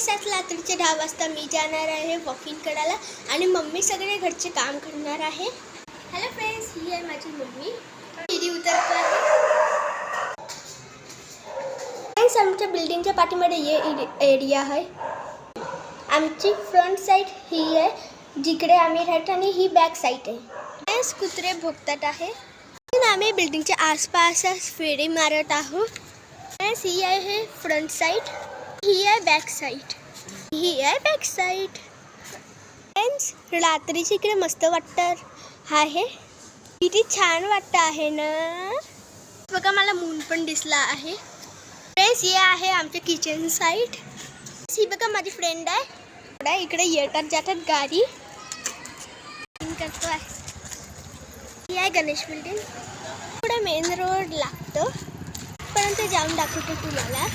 सात रात्रीचे दहा वाजता मी जाणार आहे वॉकिंग करायला आणि मम्मी सगळे घरचे काम करणार आहे. हॅलो फ्रेंड्स ही आहे माझी मम्मी. सीडी उतरतो आहे. फ्रेंड्स आमच्या बिल्डिंगच्या पाठीमध्ये ये एरिया आहे. आमची फ्रंट साईड ही आहे जिकडे आम्ही राहतो आणि ही बॅक साईड आहे. फ्रेंड्स कुत्रे भोगतात आहे. आम्ही बिल्डिंगच्या आसपासच फेरी मारत आहोत. फ्रेंड्स ही आहे फ्रंट साईड ही आहे बॅक साईड ही आहे बॅक साईड फ्रेंड्स रात्रीची इकडे मस्त वाटतं. आहे. किती छान वाटतं आहे ना? बघा मला मून पण दिसला आहे. फ्रेंड्स हे आहे आमच्या किचन साईड ही बघा माझी फ्रेंड आहे. थोडा इकडे येतात जातात गाडी. करतो आहे ही आहे गणेश बिल्डिंग पुढे मेन रोड लागतो. परंतु जाऊन दाखवते तुम्हाला.